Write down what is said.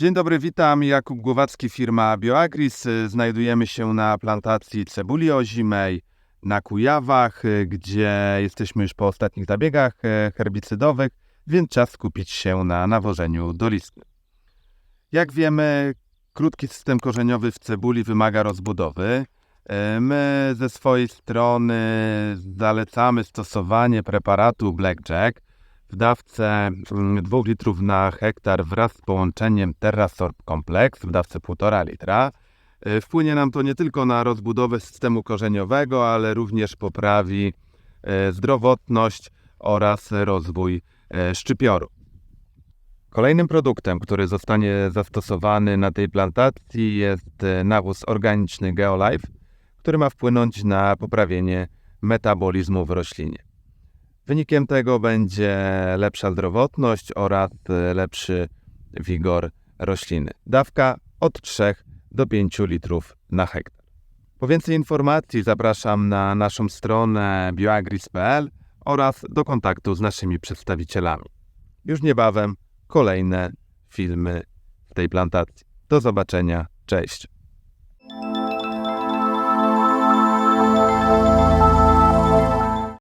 Dzień dobry, witam. Jakub Głowacki, firma BioAgris. Znajdujemy się na plantacji cebuli ozimej na Kujawach, gdzie jesteśmy już po ostatnich zabiegach e, herbicydowych, więc czas skupić się na nawożeniu dolistnym. Jak wiemy, krótki system korzeniowy w cebuli wymaga rozbudowy. E, My ze swojej strony zalecamy stosowanie preparatu Blackjack w dawce 2 litrów na hektar wraz z połączeniem TerraSorb Complex w dawce 1,5 litra. E, Wpłynie nam to nie tylko na rozbudowę systemu korzeniowego, ale również poprawi e, zdrowotność oraz rozwój e, szczypioru. Kolejnym produktem, który zostanie zastosowany na tej plantacji jest nawóz organiczny Geolife, który ma wpłynąć na poprawienie metabolizmu w roślinie. Wynikiem tego będzie lepsza zdrowotność oraz e, lepszy wigor rośliny. Dawka od 3 do 5 litrów na hektar. Po więcej informacji zapraszam na naszą stronę bioagris.pl oraz do kontaktu z naszymi przedstawicielami. Już niebawem kolejne filmy w tej plantacji. Do zobaczenia, cześć.